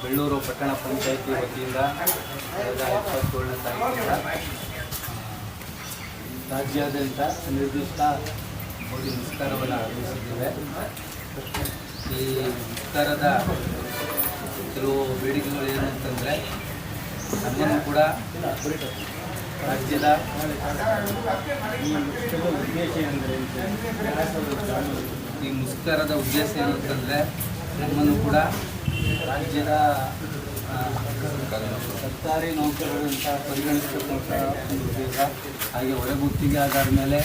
ಬೆಳ್ಳೂರು ಪಟ್ಟಣ ಪಂಚಾಯಿತಿ ವತಿಯಿಂದ ಕಳೆದ ಇಪ್ಪತ್ತೇಳನೇ ತಾರೀಕಿನಿಂದ ರಾಜ್ಯಾದ್ಯಂತ ನಿರ್ದಿಷ್ಟ ಮೋದಿ ಮುಷ್ಕರವನ್ನು ಆರಂಭಿಸಿದ್ದೇವೆ ಈ ಮುಷ್ಕರದ ಕೆಲವು ಬೇಡಿಕೆಗಳು ಏನಂತಂದರೆ ನಮ್ಮನ್ನು ಕೂಡ ರಾಜ್ಯದ ಈ ಮುಷ್ಕರದ ಉದ್ದೇಶ ಏನಂತಂದರೆ ನಮ್ಮನ್ನು ಕೂಡ ರಾಜ್ಯದ ಆ, ಸರ್ಕಾರಿ ನೌಕರರು ಅಂತ ಪರಿಗಣಿಸ್ತಕ್ಕಂಥ ಒಂದು ಉದ್ದೇಶ ಹಾಗೆ ಒಳಗುತ್ತಿಗೆ ಆಧಾರ ಮೇಲೆ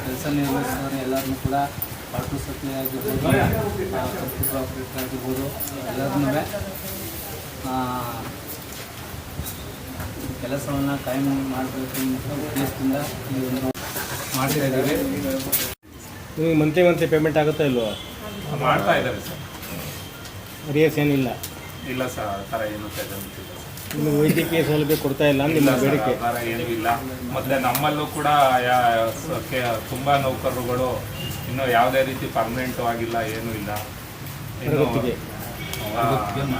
ಕೆಲಸ ನಿರ್ವಹಿಸಿದವರು ಎಲ್ಲರನ್ನೂ ಕೂಡ ಪಾಟು ಸಪ್ಲೈ ಆಗಿರ್ಬೋದು ಕಂಪ್ಯೂಟರ್ ಆಪ್ರೇಟರ್ ಆಗಿರ್ಬೋದು ಎಲ್ಲರನ್ನೂ ಕೆಲಸವನ್ನು ಕಾಯಂ ಮಾಡಬೇಕು ಅಂತ ಉದ್ದೇಶದಿಂದ ಈ ಒಂದು ಮಾಡ್ತಾ ಇದ್ದೀವಿ. ನಿಮಗೆ ಮಂತ್ಲಿ ಮಂತ್ಲಿ ಪೇಮೆಂಟ್ ಆಗುತ್ತಾ ಇಲ್ವಾ? ಮಾಡ್ತಾ ಇದ್ದಾರೆ ಸರ್. ರಿಯಸ್ ಏನಿಲ್ಲ. ಇಲ್ಲ ಸರ್ ಆ ಥರ ಏನು ನಿಮಗೆ ವೈದ್ಯಕೀಯ ಸೌಲಭ್ಯ ಕೊಡ್ತಾ ಇಲ್ಲ ನಿಮ್ಮ ಬೇಡಿಕೆ ಆ ಥರ ಏನೂ ಇಲ್ಲ. ಮತ್ತೆ ನಮ್ಮಲ್ಲೂ ಕೂಡ ಯಾ- ಸ- ಕೆ- ತುಂಬಾ ನೌಕರರುಗಳು ಇನ್ನೂ ಯಾವುದೇ ರೀತಿ ಪರ್ಮನೆಂಟ್ ಆಗಿಲ್ಲ ಏನೂ ಇಲ್ಲ. ಇನ್ನು ಹೊರಗುತ್ತಿಗೆ. ಆ,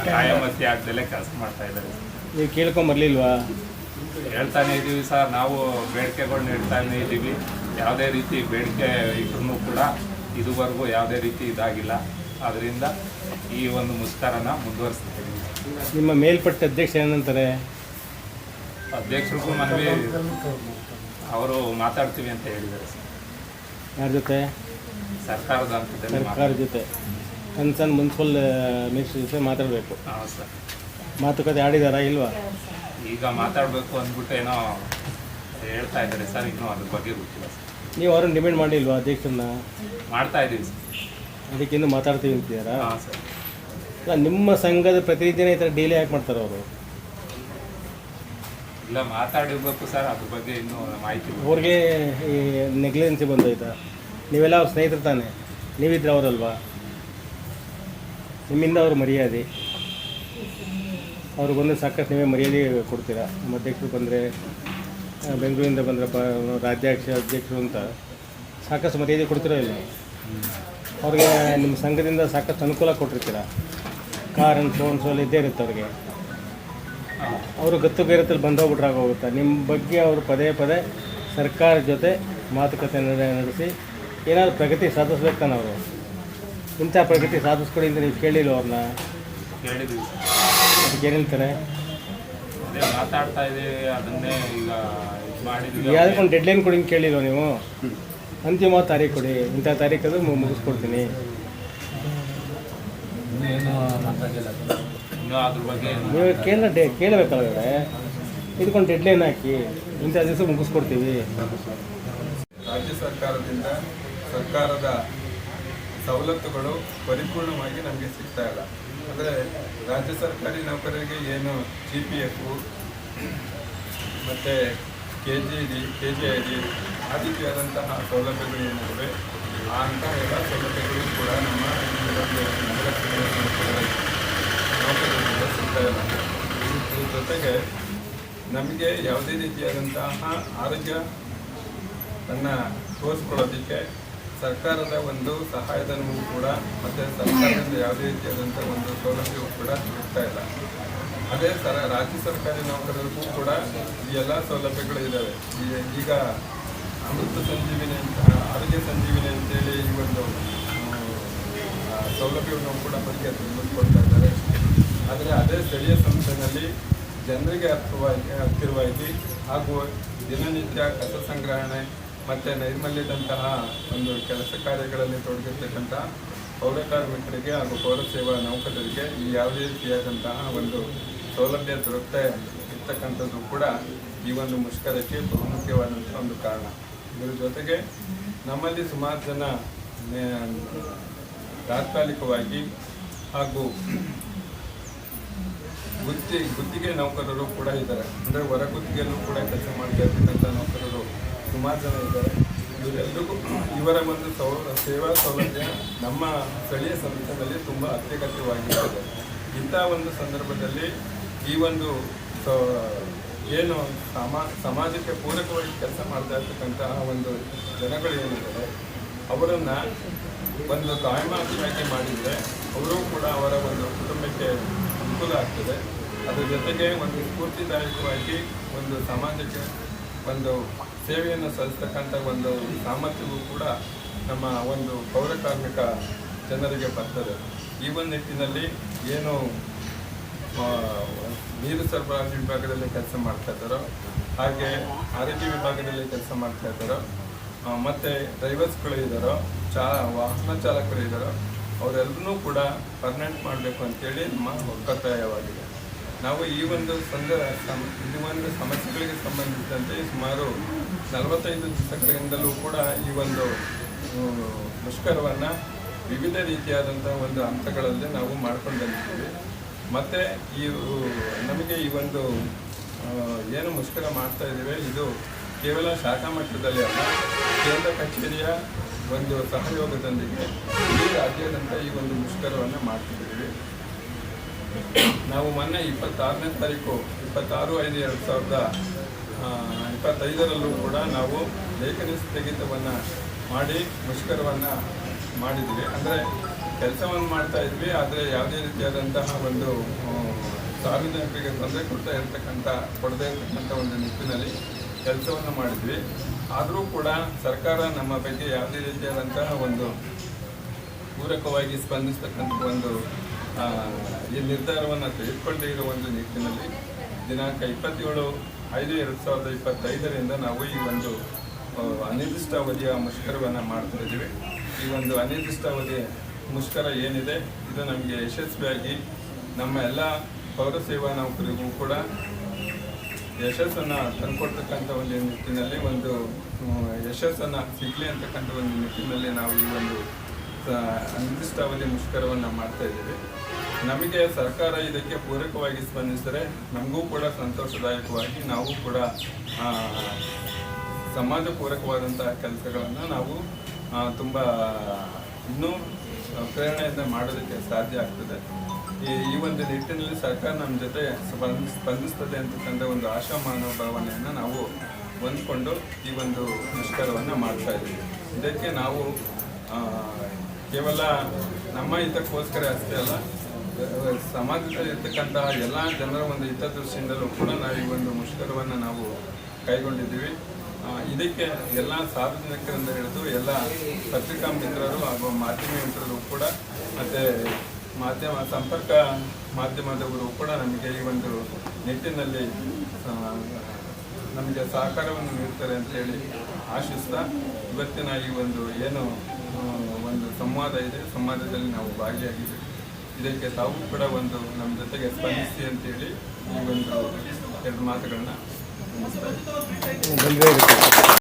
ನ್ಯಾಯಮತಿ ಆಗ್ದಲೇ ಕೆಲಸ ಮಾಡ್ತಾ ಇದ್ದಾರೆ ನೀವು ಕೇಳ್ಕೊಂಬರ್ಲಿಲ್ವಾ ಹೇಳ್ತಾನೆ ಇದ್ದೀವಿ ಸರ್ ನಾವು ಬೇಡಿಕೆಗಳನ್ನ ಇಡ್ತಾನೆ ಇದ್ದೀವಿ ಯಾವುದೇ ರೀತಿ ಬೇಡಿಕೆ ಇದ್ರೂ ಕೂಡ ಇದುವರೆಗೂ ಯಾವುದೇ ರೀತಿ ಇದಾಗಿಲ್ಲ. ಅದರಿಂದ ಈ ಒಂದು ಮುಷ್ಕರನ ಮುಂದುವರಿಸ್ತಾ ನಿಮ್ಮ ಮೇಲ್ಪಟ್ಟ ಅಧ್ಯಕ್ಷ ಏನಂತಾರೆ? ಅಧ್ಯಕ್ಷರಿಗೂ ಮನವಿ ಅವರು ಮಾತಾಡ್ತೀವಿ ಅಂತ ಹೇಳಿದ್ದಾರೆ ಸರ್. ಯಾರ ಜೊತೆ? ಸರ್ಕಾರದ ಹಂತದಲ್ಲಿ ಸರ್ಕಾರ ಜೊತೆ. ಸಣ್ಣ ಮುನ್ಸಿಪಲ್ ಮಿನಿಸ್ಟರ್ ಜೊತೆ ಮಾತಾಡಬೇಕು. ಹಾಂ ಸರ್. ಮಾತುಕತೆ ಆಡಿದಾರಾ ಇಲ್ವಾ? ಈಗ ಮಾತಾಡಬೇಕು ಅಂದ್ಬಿಟ್ಟು ಏನೋ ಹೇಳ್ತಾ ಇದ್ದಾರೆ ಸರ್ ಇನ್ನೂ ಅದ್ರ ಬಗ್ಗೆ ಗೊತ್ತಿಲ್ಲ ಸರ್. ನೀವು ಅವ್ರನ್ನ ಡಿಮ್ಯಾಂಡ್ ಮಾಡಿಲ್ವಾ ಅಧ್ಯಕ್ಷರನ್ನ? ಮಾಡ್ತಾ ಇದ್ದೀವಿ ಸರ್. ಅದಕ್ಕಿಂತ ಮಾತಾಡ್ತೀವಿ ಅಂತಿದ್ದಾರಾ? ಹಾಂ ಸರ್. ಅಲ್ಲ, ನಿಮ್ಮ ಸಂಘದ ಪ್ರತಿನಿಧಿನೇ ಈ ಥರ ಡೀಲೇ ಯಾಕೆ ಮಾಡ್ತಾರೆ ಅವರು? ಇಲ್ಲ ಮಾತಾಡಿರ್ಬೇಕು ಸರ್ ಅದ್ರ ಬಗ್ಗೆ ಇನ್ನೂ ಮಾಹಿತಿ. ಅವ್ರಿಗೆ ಈ ನೆಗ್ಲಿಜೆನ್ಸಿ ಬಂದೋಯ್ತಾ? ನೀವೆಲ್ಲ ಅವ್ರ ಸ್ನೇಹಿತರು ತಾನೆ? ನೀವಿದ್ರೆ ಅವರಲ್ವಾ? ನಿಮ್ಮಿಂದ ಅವ್ರ ಮರ್ಯಾದೆ. ಅವ್ರಿಗೆ ಬಂದರೆ ಸಾಕಷ್ಟು ನೀವೇ ಮರ್ಯಾದೆ ಕೊಡ್ತೀರಾ? ನಮ್ಮ ಅಧ್ಯಕ್ಷರು ಬಂದರೆ ಬೆಂಗಳೂರಿಂದ ಬಂದರೆ ಬ ರಾಜ್ಯಾಧ್ಯಕ್ಷ ಅಧ್ಯಕ್ಷರು ಅಂತ ಸಾಕಷ್ಟು ಮರ್ಯಾದೆ ಕೊಡ್ತೀರಾ ಇಲ್ಲ? ಅವ್ರಿಗೆ ನಿಮ್ಮ ಸಂಘದಿಂದ ಸಾಕಷ್ಟು ಅನುಕೂಲ ಕೊಟ್ಟಿರ್ತೀರ? ಕಾರ್ ಅಂಡ್ ಫೋನ್ ಸೋಲ್ ಇದ್ದೇ ಇರುತ್ತೆ ಅವ್ರಿಗೆ. ಅವರು ಗತ್ತು ಬೇರತ್ತಲ್ಲಿ ಬಂದೋಗ್ಬಿಟ್ರೆ ಹೋಗುತ್ತೆ ನಿಮ್ಮ ಬಗ್ಗೆ ಅವರು ಪದೇ ಪದೇ ಸರ್ಕಾರ ಜೊತೆ ಮಾತುಕತೆ ನಡೆ- ನಡೆಸಿ ಏನಾದರೂ ಪ್ರಗತಿ ಸಾಧಿಸ್ಬೇಕು ತಾನೆ ಅವರು. ಇಂಥ ಪ್ರಗತಿ ಸಾಧಿಸ್ಕೊಡಿ ಅಂತ ನೀವು ಕೇಳಿಲ್ಲ ಅವ್ರನ್ನ ಕೇಳಿದ್ವಿ. ಅದಕ್ಕೆ ಏನಂತಾರೆ ಅದೇ ಮಾತಾಡ್ತಾ ಅದನ್ನೇ ಈಗ ಇದು ಮಾಡಿದ್ವಿ. ಯಾವುದಕ್ಕೊಂದು ಡೆಡ್ಲೈನ್ ಕೊಡಿ ಕೇಳಿಲ್ವ ನೀವು? ಅಂತಿಮ ತಾರೀಕು ಕೊಡಿ. ಇಂಥ ತಾರೀಕು ಅದು ಮು- ಮುಗಿಸ್ಕೊಡ್ತೀನಿ. ಇನ್ನೇನು ಮಾತಾಡಿಲ್ಲ ಇನ್ನೂ ಅದ್ರ ಬಗ್ಗೆ ನೀವು ಕೇಳ ಡೆ ಕೇಳಬೇಕಾದ್ರೆ ಇದಕ್ಕೊಂದು ಡೆಡ್ಲೈನ್ ಹಾಕಿ ಇಂಥ ದಿವಸ ಮುಗಿಸ್ಕೊಡ್ತೀವಿ. ರಾಜ್ಯ ಸರ್ಕಾರದಿಂದ ಸರ್ಕಾರದ ಸವಲತ್ತುಗಳು ಪರಿಪೂರ್ಣವಾಗಿ ನಮಗೆ ಸಿಗ್ತಾ ಇಲ್ಲ. ಅಂದರೆ ರಾಜ್ಯ ಸರ್ಕಾರಿ ನೌಕರರಿಗೆ ಏನು ಜಿ ಪಿ ಎಫು ಮತ್ತು K G D K G I D ಆ ರೀತಿಯಾದಂತಹ ಸೌಲಭ್ಯಗಳು ಏನಿವೆ ಆ ಅಂತಹ ಎಲ್ಲ ಸೌಲಭ್ಯಗಳು ಕೂಡ ನಮ್ಮ ಜೊತೆಗೆ ನಮಗೆ ಯಾವುದೇ ರೀತಿಯಾದಂತಹ ಆರೋಗ್ಯ ತನ್ನ ತೋರಿಸ್ಕೊಳ್ಳೋದಕ್ಕೆ ಸರ್ಕಾರದ ಒಂದು ಸಹಾಯಧನವೂ ಕೂಡ ಮತ್ತು ಸರ್ಕಾರದಿಂದ ಯಾವುದೇ ರೀತಿಯಾದಂಥ ಒಂದು ಸೌಲಭ್ಯವೂ ಕೂಡ ಸಿಗ್ತಾ ಇಲ್ಲ. ಅದೇ ಥರ ರಾಜ್ಯ ಸರ್ಕಾರಿ ನೌಕರರಿಗೂ ಕೂಡ ಈ ಎಲ್ಲ ಸೌಲಭ್ಯಗಳು ಇದ್ದಾವೆ. ಈಗ ಅಮೃತ ಸಂಜೀವಿನಿ ಅಂತ, ಆರೋಗ್ಯ ಸಂಜೀವಿನಿ ಅಂತೇಳಿ ಈ ಒಂದು ಸೌಲಭ್ಯವನ್ನು ಕೂಡ ಬಗ್ಗೆ ಮುಂದ್ಕೊಳ್ತಾ ಇದ್ದಾರೆ. ಆದರೆ ಅದೇ ಸ್ಥಳೀಯ ಸಂಸ್ಥೆಯಲ್ಲಿ ಜನರಿಗೆ ಅರ್ಥವಾಗಿ ಹತ್ತಿರವಾಗಿ ಹಾಗೂ ದಿನನಿತ್ಯ ಕಸ ಸಂಗ್ರಹಣೆ ಮತ್ತು ನೈರ್ಮಲ್ಯದಂತಹ ಒಂದು ಕೆಲಸ ಕಾರ್ಯಗಳಲ್ಲಿ ತೊಡಗಿರ್ತಕ್ಕಂಥ ಪೌರ ಕಾರ್ಮಿಕರಿಗೆ ಹಾಗೂ ಪೌರ ಸೇವಾ ನೌಕರರಿಗೆ ಈ ಯಾವುದೇ ರೀತಿಯಾದಂತಹ ಒಂದು ಸೌಲಭ್ಯ ದೊರಕತಾ ಇರ್ತಕ್ಕಂಥದ್ದು ಕೂಡ ಈ ಒಂದು ಮುಷ್ಕರಕ್ಕೆ ಬಹುಮುಖ್ಯವಾದಂಥ ಒಂದು ಕಾರಣ. ಇದರ ಜೊತೆಗೆ ನಮ್ಮಲ್ಲಿ ಸುಮಾರು ಜನ ತಾತ್ಕಾಲಿಕವಾಗಿ ಹಾಗೂ ಗುತ್ತಿ ಗುತ್ತಿಗೆ ನೌಕರರು ಕೂಡ ಇದ್ದಾರೆ. ಅಂದರೆ ಹೊರ ಗುತ್ತಿಗೆಯಲ್ಲೂ ಕೂಡ ಕೆಲಸ ಮಾಡ್ತಾ ಇರ್ತಕ್ಕಂಥ ನೌಕರರು ಸುಮಾರು ಜನ ಇದ್ದಾರೆ. ಇವರೆಲ್ಲರಿಗೂ ಇವರ ಒಂದು ಸೌ, ಸೇವಾ ಸೌಲಭ್ಯ ನಮ್ಮ ಸ್ಥಳೀಯ ಸಂಸ್ಥೆಯಲ್ಲಿ ತುಂಬ ಅತ್ಯಗತ್ಯವಾಗಿರ್ತದೆ. ಇಂಥ ಒಂದು ಸಂದರ್ಭದಲ್ಲಿ ಈ ಒಂದು ಏನು ಸಮಾ, ಸಮಾಜಕ್ಕೆ ಪೂರಕವಾಗಿ ಕೆಲಸ ಮಾಡ್ತಾ ಇರ್ತಕ್ಕಂತಹ ಒಂದು ಜನಗಳು ಏನಿದ್ದಾರೆ, ಅವರನ್ನು ಒಂದು ಕಾಯಮಾತಿಯಾಗಿ ಮಾಡಿದರೆ ಅವರು ಕೂಡ ಅವರ ಒಂದು ಕುಟುಂಬಕ್ಕೆ ಅನುಕೂಲ ಆಗ್ತದೆ. ಅದರ ಜೊತೆಗೆ ಒಂದು ಸ್ಫೂರ್ತಿದಾಯಕವಾಗಿ ಒಂದು ಸಮಾಜಕ್ಕೆ ಒಂದು ಸೇವೆಯನ್ನು ಸಲ್ಲಿಸ್ತಕ್ಕಂಥ ಒಂದು ಸಾಮರ್ಥ್ಯವೂ ಕೂಡ ನಮ್ಮ ಒಂದು ಪೌರ ಕಾರ್ಮಿಕ ಜನರಿಗೆ ಬರ್ತದೆ. ಈ ಒಂದು ನಿಟ್ಟಿನಲ್ಲಿ ಏನು ನೀರು ಸರಬರಾಜು ವಿಭಾಗದಲ್ಲಿ ಕೆಲಸ ಮಾಡ್ತಾ ಇದ್ದಾರೋ, ಹಾಗೆ ಆರೋಗ್ಯ ವಿಭಾಗದಲ್ಲಿ ಕೆಲಸ ಮಾಡ್ತಾ ಇದ್ದಾರೋ ಮತ್ತು ಡ್ರೈವರ್ಸ್ಗಳು ಇದ್ದಾರೋ, ಚಾ, ವಾಹನ ಚಾಲಕರು ಇದ್ದಾರೋ ಅವರೆಲ್ಲರೂ ಕೂಡ ಪರ್ಮನೆಂಟ್ ಮಾಡಬೇಕು ಅಂತೇಳಿ ನಮ್ಮ ಒಕ್ಕತ್ತಾಯವಾಗಿದೆ ನಾವು ಈ ಒಂದು ಸಂದ ಸಮ ಈ ಒಂದು ಸಮಸ್ಯೆಗಳಿಗೆ ಸಂಬಂಧಿಸಿದಂತೆ ಸುಮಾರು ನಲವತ್ತೈದು ದಿವಸಗಳಿಂದಲೂ ಕೂಡ ಈ ಒಂದು ಮುಷ್ಕರವನ್ನು ವಿವಿಧ ರೀತಿಯಾದಂಥ ಒಂದು ಹಂತಗಳಲ್ಲಿ ನಾವು ಮಾಡ್ಕೊಂಡು ಬಂದಿದ್ದೀವಿ. ಮತ್ತು ಈ ನಮಗೆ ಈ ಒಂದು ಏನು ಮುಷ್ಕರ ಮಾಡ್ತಾ ಇದ್ದೇವೆ, ಇದು ಕೇವಲ ಶಾಖಾ ಮಟ್ಟದಲ್ಲಿ ಅಲ್ಲ, ಕೇಂದ್ರ ಕಚೇರಿಯ ಒಂದು ಸಹಯೋಗದೊಂದಿಗೆ ಇಡೀ ರಾಜ್ಯಾದ್ಯಂತ ಈ ಒಂದು ಮುಷ್ಕರವನ್ನು ಮಾಡ್ತಿದ್ದೀವಿ. ನಾವು ಮೊನ್ನೆ ಇಪ್ಪತ್ತಾರನೇ ತಾರೀಕು, ಇಪ್ಪತ್ತಾರು ಐದು ಎರಡು ಸಾವಿರದ ಇಪ್ಪತ್ತೈದರಲ್ಲೂ ಕೂಡ ನಾವು ಲೇಖನ ಸ್ಥಗಿತವನ್ನು ಮಾಡಿ ಮುಷ್ಕರವನ್ನು ಮಾಡಿದ್ವಿ. ಅಂದರೆ ಕೆಲಸವನ್ನು ಮಾಡ್ತಾ ಇದ್ವಿ, ಆದರೆ ಯಾವುದೇ ರೀತಿಯಾದಂತಹ ಒಂದು ಸಾರ್ವಜನಿಕರಿಗೆ ತೊಂದರೆ ಕೊಡ್ತಾ ಇರತಕ್ಕಂಥ, ಕೊಡದೇ ಇರತಕ್ಕಂಥ ಒಂದು ನಿಟ್ಟಿನಲ್ಲಿ ಕೆಲಸವನ್ನು ಮಾಡಿದ್ವಿ. ಆದರೂ ಕೂಡ ಸರ್ಕಾರ ನಮ್ಮ ಬಗ್ಗೆ ಯಾವುದೇ ರೀತಿಯಾದಂತಹ ಒಂದು ಪೂರಕವಾಗಿ ಸ್ಪಂದಿಸ್ತಕ್ಕಂಥ ಒಂದು ಈ ನಿರ್ಧಾರವನ್ನು ತೆಗೆದುಕೊಂಡಿರೋ ಒಂದು ನಿಟ್ಟಿನಲ್ಲಿ ದಿನಾಂಕ ಇಪ್ಪತ್ತೇಳು, ಐದು ಎರಡು ಸಾವಿರದ ಇಪ್ಪತ್ತೈದರಿಂದ ನಾವು ಈ ಒಂದು ಅನಿರ್ದಿಷ್ಟಾವಧಿಯ ಮುಷ್ಕರವನ್ನು ಮಾಡ್ತಾ ಇದ್ದೀವಿ. ಈ ಒಂದು ಅನಿರ್ದಿಷ್ಟಾವಧಿ ಮುಷ್ಕರ ಏನಿದೆ, ಇದು ನಮಗೆ ಯಶಸ್ವಿಯಾಗಿ ನಮ್ಮ ಎಲ್ಲ ಪೌರ ಸೇವಾ ನೌಕರಿಗೂ ಕೂಡ ಯಶಸ್ಸನ್ನು ತಂದುಕೊಡ್ತಕ್ಕಂಥ ಒಂದು ನಿಟ್ಟಿನಲ್ಲಿ ಒಂದು ಯಶಸ್ಸನ್ನು ಸಿಗಲಿ ಅಂತಕ್ಕಂಥ ಒಂದು ನಿಟ್ಟಿನಲ್ಲಿ ನಾವು ಈ ಒಂದು ಅನಿರ್ದಿಷ್ಟ ಅನಿರ್ದಿಷ್ಟಾವಧಿ ಮುಷ್ಕರವನ್ನು ಮಾಡ್ತಾ ಇದ್ದೀವಿ. ನಮಗೆ ಸರ್ಕಾರ ಇದಕ್ಕೆ ಪೂರಕವಾಗಿ ಸ್ಪಂದಿಸಿದರೆ ನಮಗೂ ಕೂಡ ಸಂತೋಷದಾಯಕವಾಗಿ ನಾವು ಕೂಡ ಸಮಾಜ ಪೂರಕವಾದಂತಹ ಕೆಲಸಗಳನ್ನು ನಾವು ತುಂಬ ಇನ್ನೂ ಪ್ರೇರಣೆಯಿಂದ ಮಾಡೋದಕ್ಕೆ ಸಾಧ್ಯ ಆಗ್ತದೆ. ಈ ಈ ಒಂದು ನಿಟ್ಟಿನಲ್ಲಿ ಸರ್ಕಾರ ನಮ್ಮ ಜೊತೆ ಸ್ಪಂದ- ಸ್ಪಂದಿಸ್ತದೆ ಅಂತಕ್ಕಂಥ ಒಂದು ಆಶಾ ಮನೋಭಾವನೆಯನ್ನು ನಾವು ಹೊಂದ್ಕೊಂಡು ಈ ಒಂದು ಮುಷ್ಕರವನ್ನು ಮಾಡ್ತಾ ಇದ್ದೀವಿ. ಇದಕ್ಕೆ ನಾವು ಕೇವಲ ನಮ್ಮ ಹಿತಕ್ಕೋಸ್ಕರ ಅಷ್ಟೇ ಅಲ್ಲ ಸಮಾಜದಲ್ಲಿ ಇರ್ತಕ್ಕಂತಹ ಎಲ್ಲ ಜನರ ಒಂದು ಹಿತದೃಷ್ಟಿಯಿಂದಲೂ ಕೂಡ ನಾವು ಈ ಒಂದು ಮುಷ್ಕರವನ್ನು ನಾವು ಕೈಗೊಂಡಿದ್ದೀವಿ. ಇದಕ್ಕೆ ಎಲ್ಲ ಸಾರ್ವಜನಿಕರಿಂದ ಹಿಡಿದು ಎಲ್ಲ ಪತ್ರಿಕಾ ಮಿತ್ರರು ಹಾಗೂ ಮಾಧ್ಯಮ ಮಿತ್ರರು ಕೂಡ ಮತ್ತು ಮಾಧ್ಯಮ, ಸಂಪರ್ಕ ಮಾಧ್ಯಮದವರು ಕೂಡ ನಮಗೆ ಈ ಒಂದು ನಿಟ್ಟಿನಲ್ಲಿ ನಮಗೆ ಸಹಕಾರವನ್ನು ನೀಡ್ತಾರೆ ಅಂತ ಹೇಳಿ ಆಶಿಸ್ತಾ ಇವತ್ತಿನ ಈ ಒಂದು ಏನು ಒಂದು ಸಂವಾದ ಇದೆ. ಸಂವಾದದಲ್ಲಿ ನಾವು ಭಾಗಿಯಾಗಿದ್ದೀವಿ. ಇದಕ್ಕೆ ತಾವು ಕೂಡ ಒಂದು ನಮ್ಮ ಜೊತೆಗೆ ಸ್ಪಂದಿಸಿ ಅಂತೇಳಿ ಈ ಒಂದು ಎರಡು ಮಾತುಗಳನ್ನ ಮುಗಿಸ್ತಾ ಇದ್ದೀನಿ ಬಂದರೆ